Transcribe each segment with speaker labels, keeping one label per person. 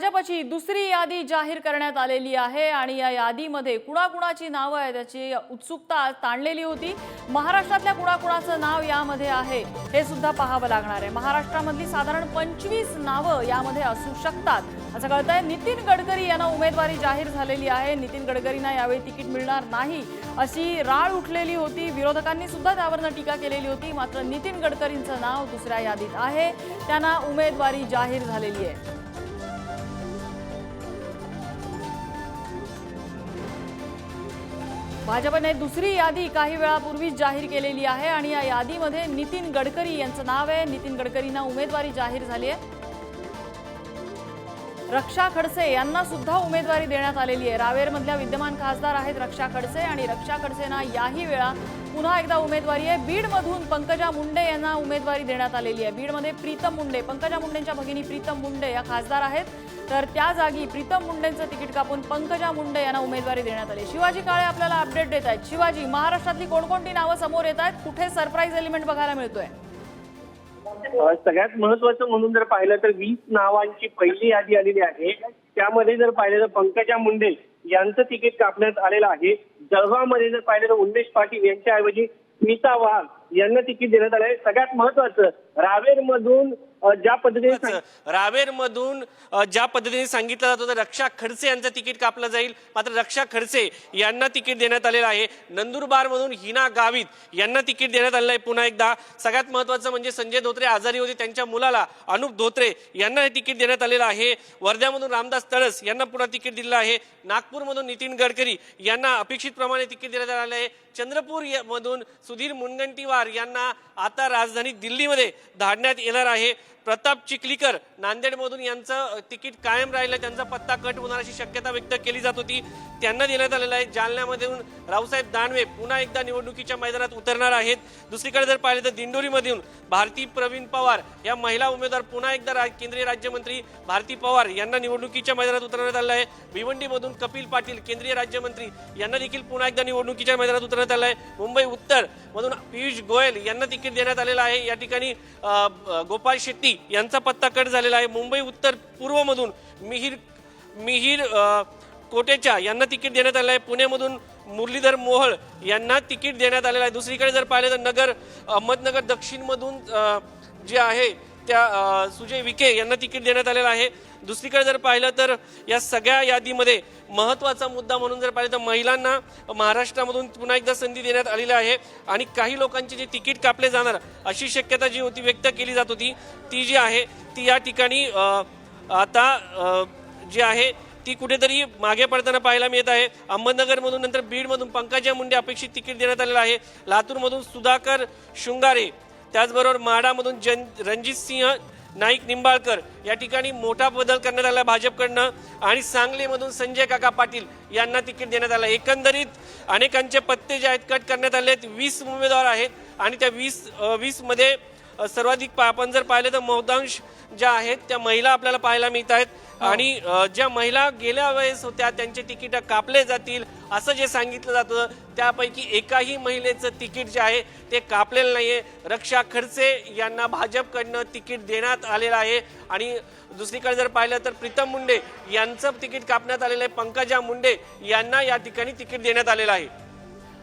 Speaker 1: भाजपची दुसरी यादी जाहीर करण्यात आलेली आहे आणि या यादीमध्ये कुणाकुणाची नावं आहे त्याची उत्सुकता ताणलेली होती. महाराष्ट्रातल्या कुणाकुणाचं नाव यामध्ये आहे हे सुद्धा पाहावं लागणार आहे. महाराष्ट्रामधली साधारण पंचवीस नावं यामध्ये असू शकतात. असं कळतंय नितीन गडकरी यांना उमेदवारी जाहीर झालेली आहे. नितीन गडकरींना यावेळी तिकीट मिळणार नाही अशी राळ उठलेली होती. विरोधकांनी सुद्धा त्यावरनं टीका केलेली होती. मात्र नितीन गडकरींचं नाव दुसऱ्या यादीत आहे. त्यांना उमेदवारी जाहीर झालेली आहे. भाजपने दुसरी यादी काही वेळापूर्वीच जाहीर केलेली आहे आणि या यादीमध्ये नितीन गडकरी यांचं नाव आहे. नितीन गडकरींना उमेदवारी जाहीर झाली आहे. रक्षा खडसे यांना सुद्धा उमेदवारी देण्यात आलेली आहे. रावेरमधल्या विद्यमान खासदार आहेत रक्षा खडसे आणि रक्षा खडसेंना याही वेळा पुन्हा एकदा उमेदवारी आहे. बीडमधून पंकजा मुंडे यांना उमेदवारी देण्यात आलेली आहे. बीडमध्ये प्रीतम मुंडे पंकजा मुंडेंच्या भगिनी प्रीतम मुंडे या खासदार आहेत. तर त्या जागी प्रीतम मुंडेंचं तिकीट कापून पंकजा मुंडे यांना उमेदवारी देण्यात आली. शिवाजी काळे आपल्याला अपडेट देत आहेत. शिवाजी महाराष्ट्रातली कोणकोणती नावं समोर येत आहेत? कुठे सरप्राईज एलिमेंट बघायला मिळतोय?
Speaker 2: सगळ्यात महत्वाचं म्हणून जर पाहिलं तर वीस नावांची पहिली यादी आलेली आहे. त्यामध्ये जर पाहिलं तर पंकजा मुंडे यांचं तिकीट कापण्यात आलेलं आहे. जळगावमध्ये जर पाहिलं तर उन्मेष पाटील यांच्याऐवजी स्मिता वाघ यांना तिकीट देण्यात आलं आहे सगळ्यात महत्वाचं रावेरमधून ज्या पद्धतीने
Speaker 3: रावेर मधून ज्या पद्धतीने सांगितलं जात होतं रक्षा खडसे यांचं तिकीट कापलं जाईल. मात्र रक्षा खडसे यांना तिकीट देण्यात आलेलं आहे. नंदुरबार मधून हिना गावित यांना तिकीट देण्यात आलेलं आहे पुन्हा एकदा. सगळ्यात महत्वाचं म्हणजे संजय धोत्रे आजारी होते त्यांच्या मुलाला अनुप धोत्रे यांना हे तिकीट देण्यात आलेलं आहे. वर्ध्यामधून रामदास तळस यांना पुन्हा तिकीट दिलेलं आहे. नागपूरमधून नितीन गडकरी यांना अपेक्षित प्रमाणे तिकीट देण्यात आलं आहे. चंद्रपूर मधून सुधीर मुनगंटीवार यांना आता राजधानी दिल्लीमध्ये धाडण्यात येणार आहे. प्रताप चिखलीकर नांदेडमधून यांचं तिकीट कायम राहिलं. त्यांचा पत्ता कट होणार अशी शक्यता व्यक्त केली जात होती. त्यांना देण्यात आलेलं आहे. जालन्यामधून रावसाहेब दानवे पुन्हा एकदा निवडणुकीच्या मैदानात उतरणार आहेत. दुसरीकडे जर पाहिलं तर दिंडोरीमधून भारती प्रवीण पवार या महिला उमेदवार पुन्हा एकदा रा- केंद्रीय राज्यमंत्री भारती पवार यांना निवडणुकीच्या मैदानात उतरण्यात आलं आहे. भिवंडीमधून कपिल पाटील केंद्रीय राज्यमंत्री यांना देखील पुन्हा एकदा निवडणुकीच्या मैदानात उतरण्यात आलं आहे. मुंबई उत्तर मधून पियुष गोयल यांना तिकीट देण्यात आलेलं आहे. या ठिकाणी गोपाल शेट्टी यांचा पत्ता कट झालेला आहे. मुंबई उत्तर पूर्वमधून मिहीर मिहीर कोटेचा यांना तिकीट देण्यात आलं आहे. पुण्यामधून मुरलीधर मोहळ यांना तिकीट देण्यात आलेलं आहे. दुसरीकडे जर पाहिलं तर नगर अहमदनगर दक्षिणमधून जे आहे त्या सुजय विखे यांना तिकीट देण्यात आलेलं आहे. दुसरीकडे जर पाहिलं तर या सगळ्या यादीमध्ये महत्त्वाचा मुद्दा म्हणून जर पाहिलं तर महिलांना महाराष्ट्रामधून पुन्हा एकदा संधी देण्यात आलेली आहे. आणि काही लोकांचे जे तिकीट कापले जाणार अशी शक्यता जी होती व्यक्त केली जात होती ती जी आहे ती या ठिकाणी आता जी आहे ती कुठेतरी मागे पडताना पाहायला मिळत आहे. अहमदनगरमधून नंतर बीडमधून पंकजा मुंडे अपेक्षित तिकीट देण्यात आलेलं आहे. लातूरमधून सुधाकर शृंगारे त्याचबरोबर माडामधून जन रणजित सिंह नाईक निंबाळकर या ठिकाणी मोठा बदल करण्यात आला भाजपकडनं. आणि सांगलीमधून संजय काका पाटील यांना तिकीट देण्यात आलं. एकंदरीत अनेकांचे पत्ते जे आहेत कट करण्यात आले आहेत वीस उमेदवार आहेत. आणि त्या वीस वीसमध्ये सर्वाधिक पा- आपण जर पाहिलं तर बहुतांश ज्या आहेत त्या महिला आपल्याला पाहायला मिळत आहेत. आणि अ, ज्या महिला गेल्या वेळेस होत्या त्यांचे तिकीट कापले जातील असं जे सांगितलं जातं त्यापैकी एकाही महिलेचं तिकीट जे आहे ते कापलेलं नाहीये. रक्षा खडसे यांना भाजपकडनं तिकीट देण्यात आलेलं आहे. आणि दुसरीकडे जर पाहिलं तर प्रीतम मुंडे यांचं तिकीट कापण्यात आलेलं आहे. पंकजा मुंडे यांना या ठिकाणी तिकीट देण्यात आलेलं आहे.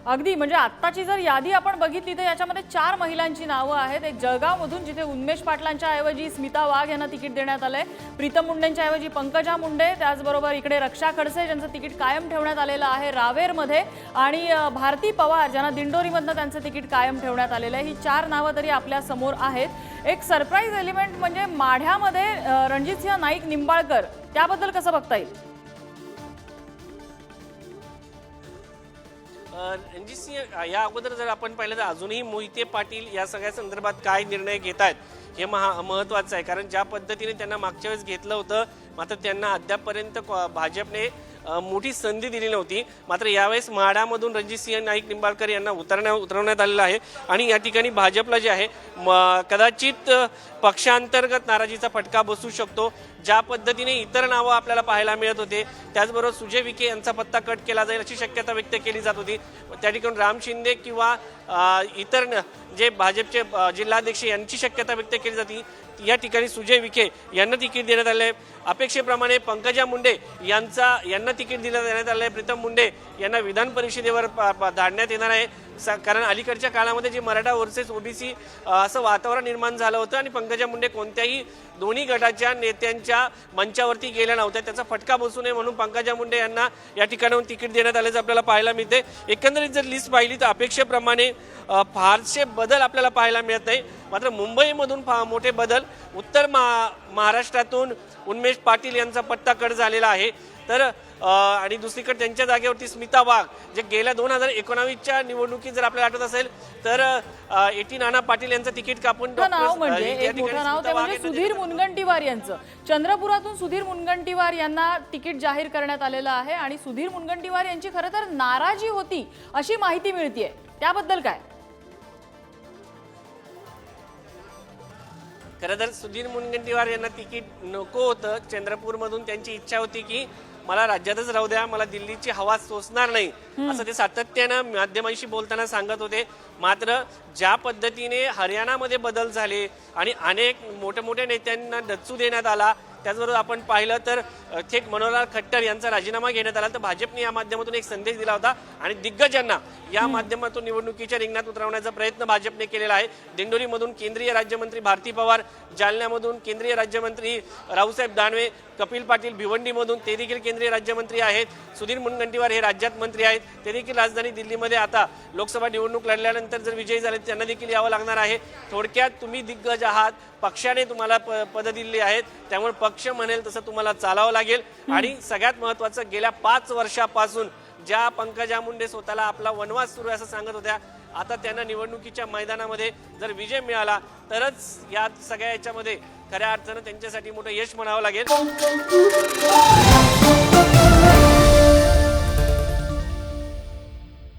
Speaker 1: अगदी म्हणजे आत्ताची जर यादी आपण बघितली तर याच्यामध्ये चार महिलांची नावं आहेत. एक जळगावमधून जिथे उन्मेश पाटलांच्या ऐवजी स्मिता वाघ यांना तिकीट देण्यात आलंय. प्रीतम मुंडेंच्या ऐवजी पंकजा मुंडे त्याचबरोबर इकडे रक्षा खडसे ज्यांचं तिकीट कायम ठेवण्यात आलेलं आहे रावेरमध्ये. आणि भारती पवार ज्यांना दिंडोरीमधनं त्यांचं तिकीट कायम ठेवण्यात आलेलं आहे. ही चार नावं तरी आपल्यासमोर आहेत. एक सरप्राईज एलिमेंट म्हणजे माढ्यामध्ये रणजितसिंह नाईक निंबाळकर. त्याबद्दल कसं बघता येईल?
Speaker 3: अ, रणजितसिंह या अगोदर जर आपण पाहिलं तर अजूनही मोहिते पाटील या सगळ्या संदर्भात काय निर्णय घेत आहेत हे महा महत्वाचं आहे. कारण ज्या पद्धतीने त्यांना मागच्या वेळेस घेतलं होतं मात्र त्यांना अद्यापपर्यंत भाजपने मोठी संधी दिली नव्हती मात्र यावेळेस म्हाडामधून रणजितसिंह नाईक निंबाळकर यांना उतरण्या उतरवण्यात आलेलं आहे. आणि या ठिकाणी भाजपला जे आहे म- कदाचित पक्षांतर्गत नाराजीचा फटका बसू शकतो. ज्या पद्धतीने इतर नावं आपल्याला पाहायला मिळत होते त्याचबरोबर सुजय विखे यांचा पत्ता कट केला जाईल अशी शक्यता व्यक्त केली जात होती. त्या ठिकाणी राम शिंदे किंवा इतर न- जे भाजपचे जिल्हाध्यक्ष यांची शक्यता व्यक्त केली जाते. या ठिकाणी सुजय विखे यांना तिकीट देण्यात आले आहे अपेक्षेप्रमाणे पंकजा मुंडे यांचा यांना तिकीट दिलं देण्यात आलं आहे प्रीतम मुंडे यांना विधान परिषदेवर धाडण्यात येणार आहे. स- कारण अलीकडच्या काळामध्ये जे मराठा वर्सेस ओबीसी असं वातावरण निर्माण झालं होतं आणि पंकजा मुंडे कोणत्याही दोन्ही गटाच्या नेत्यांच्या मंचावरती गेल्या नव्हत्या. त्याचा फटका बसू नये म्हणून पंकजा मुंडे यांना या ठिकाणाहून तिकीट देण्यात आल्याचं आपल्याला पाहायला मिळते एकंदरीत जर लिस्ट पाहिली तर अपेक्षेप्रमाणे फारसे बदल आपल्याला पाहायला मिळत नाही. मात्र मुंबईमधून फा मोठे बदल. उत्तर महा महाराष्ट्रातून उन्मेष पाटील यांचा पत्ता कट झालेला आहे. तर आणि दुसरीकडे त्यांच्या जागेवरती स्मिता वाघ जे गेल्या दोन हजार एकोणावीसच्या निवडणुकीत जर आपल्याला आठवत असेल तर एटी नाना पाटील यांचं तिकीट कापून
Speaker 1: नाव म्हणजे एक मोठं नाव ते म्हणजे सुधीर. मुनगंटीवार यांचं. चंद्रपुरातून सुधीर मुनगंटीवार यांना तिकीट जाहीर करण्यात आलेलं आहे आणि सुधीर मुनगंटीवार यांची खरं तर नाराजी होती अशी माहिती मिळतीये. त्याबद्दल काय?
Speaker 3: खरं तर सुधीर मुनगंटीवार यांना तिकीट नको होतं. चंद्रपूरमधून त्यांची इच्छा होती की मला राज्यातच राहू द्या मला दिल्लीची हवा सोसणार नाही असं ते सातत्यानं माध्यमांशी बोलताना सांगत होते. मात्र ज्या पद्धतीने हरियाणामध्ये बदल झाले आणि अनेक मोठ्या मोठ्या नेत्यांना डच्चू देण्यात आला त्याचबरोबर आपण पाहिलं तर थेट मनोहरलाल खट्टर यांचा राजीनामा घेण्यात आला. तर भाजपने या माध्यमातून एक संदेश दिला होता आणि दिग्गजांना या माध्यमातून निवडणुकीच्या रिंगणात उतरवण्याचा प्रयत्न भाजपने केलेला आहे. दिंडोरीमधून केंद्रीय राज्यमंत्री भारती पवार जालन्यामधून केंद्रीय राज्यमंत्री रावसाहेब दानवे कपिल पाटील भिवंडीमधून ते देखील केंद्रीय राज्यमंत्री आहेत. सुधीर मुनगंटीवार हे राज्यात मंत्री आहेत. ते देखील राजधानी दिल्लीमध्ये आता लोकसभा निवडणूक लढल्यानंतर जर विजयी झाले तर त्यांना देखील यावं लागणार आहे. थोडक्यात तुम्ही दिग्गज आहात. पक्षाने तुम्हाला प- पद दिली आहेत. त्यामुळे पक्ष म्हणेल तसं तुम्हाला चालावं लागेल. आणि सगळ्यात महत्वाचं गेल्या पाच वर्षापासून ज्या पंकजा मुंडे स्वतःला आपला वनवास सुरू आहे असं सांगत होत्या आता त्यांना निवडणुकीच्या मैदानामध्ये जर विजय मिळाला तरच या सगळ्या याच्यामध्ये खऱ्या अर्थानं त्यांच्यासाठी मोठं यश म्हणावं लागेल.